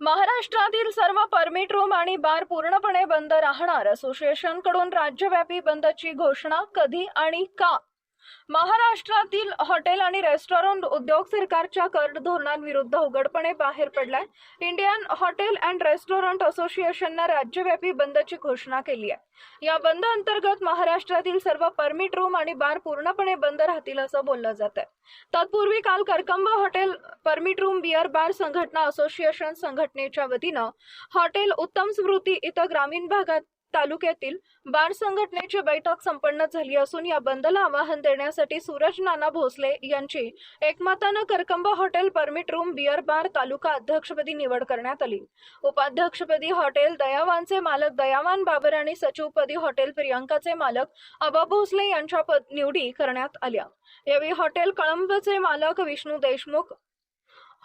महाराष्ट्रातील सर्व permit room आणि बार पूर्णपणे बंद राहणार. असोसिएशनकडून राज्यव्यापी बंदची घोषणा कधी आणि का? महाराष्ट्रातील हॉटेल आणि रेस्टॉरंट उद्योग सरकारच्या कर धोरणांविरुद्ध उघडपणे बाहेर पडलाय. इंडियन हॉटेल अँड रेस्टॉरंट असोसिएशननं राज्यव्यापी बंदची घोषणा केली आहे. या बंद अंतर्गत महाराष्ट्रातील सर्व परमिट रूम आणि बार पूर्णपणे बंद राहतील असं बोललं जात आहे. तत्पूर्वी काल Karkamb hotel permit room beer bar संघटना असोसिएशन संघटनेच्या वतीनं हॉटेल उत्तम स्मृती इथं ग्रामीण भागात तालुक्यातील बार संघटनेची बैठक संपन्न झाली असून या बंदला आवाहन देण्यासाठी सूरज नाना भोसले यांची एकमतानं Karkamb hotel permit room beer bar तालुका अध्यक्षपदी निवड करण्यात आली. उपाध्यक्षपदी हॉटेल दयावानचे मालक दयावान बाबर आणि सचिवपदी हॉटेल प्रियंकाचे मालक अबा भोसले यांच्या पद निवडी करण्यात आल्या. यावेळी हॉटेल कळंबचे मालक विष्णू देशमुख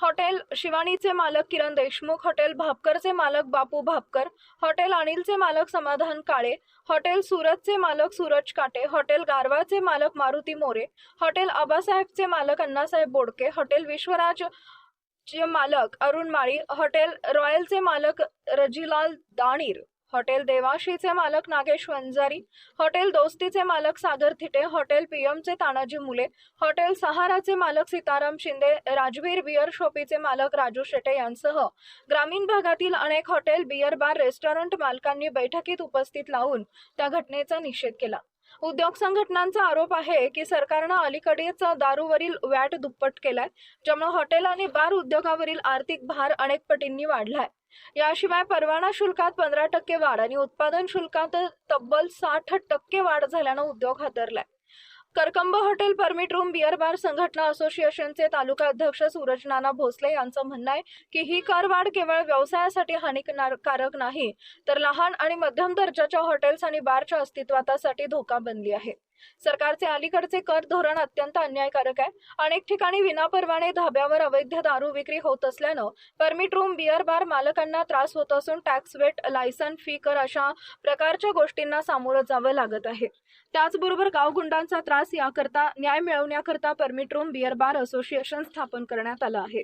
हॉटेल शिवानीचे मालक किरण देशमुख हॉटेल भापकरचे मालक बापू भापकर हॉटेल अनिलचे मालक समाधान काळे हॉटेल सूरजचे मालक सूरज काटे हॉटेल गारवाचे मालक मारुती मोरे हॉटेल आबासाहेबचे मालक अण्णासाहेब बोडके हॉटेल विश्वराज चे मालक अरुण माळी हॉटेल रॉयलचे मालक रजीलाल दाणीर. हॉटेल देवाशीचे मालक नागेश वंजारी हॉटेल दोस्तीचे मालक सागर थिटे हॉटेल पीएमचे तानाजी मुले हॉटेल सहाराचे मालक सीताराम शिंदे राजवीर बिअर शॉपीचे मालक राजू शेटे यांसह ग्रामीण भागातील अनेक हॉटेल बिअर बार रेस्टॉरंट मालकांनी बैठकीत उपस्थित लावून त्या घटनेचा निषेध केला. उद्योग संघटनांचा आरोप आहे की सरकारनं अलीकडेच दारूवरील वॅट दुप्पट केलाय ज्यामुळे हॉटेल आणि बार उद्योगावरील आर्थिक भार अनेक पटींनी वाढलाय. याशिवाय परवाना शुल्कात पंधरा टक्के वाढ आणि उत्पादन शुल्कात तब्बल साठ टक्के वाढ झाल्यानं उद्योग हादरलाय. Karkamb hotel permit room beer bar संघटना असोसिएशनचे तालुका अध्यक्ष सूरज नाना भोसले यांचं म्हणणं आहे की ही करवाढ केवळ व्यवसायासाठी हानिकारक नाही तर लहान आणि मध्यम दर्जाच्या हॉटेल्स आणि बारच्या अस्तित्वातासाठी धोका बनली आहे. सरकारचे अलीकडचे कर धोरण अत्यंत अन्यायकारक आहे. अनेक ठिकाणी विनापरवाने धाब्यावर अवैध दारू विक्री होत असल्यानं परमिट रूम बिअर बार मालकांना त्रास होत असून टॅक्स वेट लायसन फी कर अशा प्रकारच्या गोष्टींना सामोरं जावं लागत आहे. त्याचबरोबर गावगुंडांचा त्रास याकरता न्याय मिळवण्याकरता permit room beer bar association स्थापन करण्यात आलं आहे.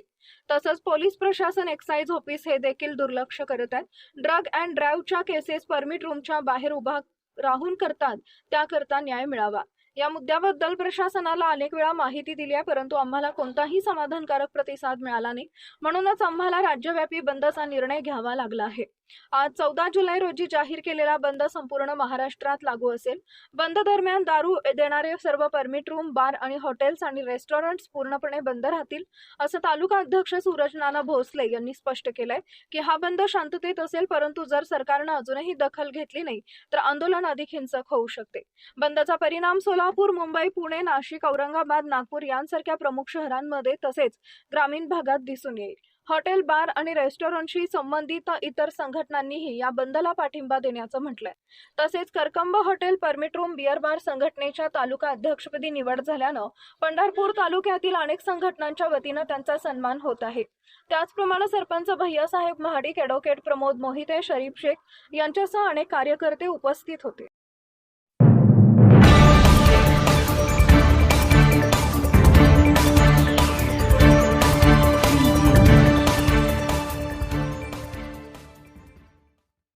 तसंच पोलीस प्रशासन एक्साईज ऑफिस हे देखील दुर्लक्ष करत आहेत ड्रग अँड ड्राईव्हच्या केसेस परमिट रूमच्या बाहेर उभा राहून करतात त्याकरता न्याय मिळावा. या मुद्द्याबद्दल प्रशासनाला अनेक वेळा माहिती दिली आहे परंतु आम्हाला कोणताही समाधानकारक प्रतिसाद मिळाला नाही. म्हणूनच आम्हाला राज्यव्यापी बंदचा निर्णय घ्यावा लागला आहे. आज चौदा जुलै रोजी जाहीर केलेला बंद संपूर्ण महाराष्ट्रात लागू असेल. बंद दरम्यान दारू देणारे सर्व परमिट रूम बार आणि हॉटेल्स आणि रेस्टॉरंट्स पूर्णपणे बंद राहतील असं तालुका अध्यक्ष सूरज नाना भोसले यांनी स्पष्ट केलंय की हा बंद शांततेत असेल परंतु जर सरकारनं अजूनही दखल घेतली नाही तर आंदोलन अधिक हिंसक होऊ शकते. बंदचा परिणाम सोलापूर मुंबई पुणे नाशिक औरंगाबाद नागपूर यांसारख्या प्रमुख शहरांमध्ये तसेच ग्रामीण भागात दिसून येईल. हॉटेल बार आणि रेस्टॉरंटशी संबंधित इतर संघटनांनीही या बंदला पाठिंबा देण्याचं म्हटलंय. तसेच Karkamb hotel permit room beer bar संघटनेच्या तालुका अध्यक्षपदी निवड झाल्यानं पंढरपूर तालुक्यातील अनेक संघटनांच्या वतीनं त्यांचा सन्मान होत आहे. त्याचप्रमाणे सरपंच भैयासाहेब महाडिक ॲडव्होकेट प्रमोद मोहिते शरीफ शेख यांच्यासह अनेक कार्यकर्ते उपस्थित होते.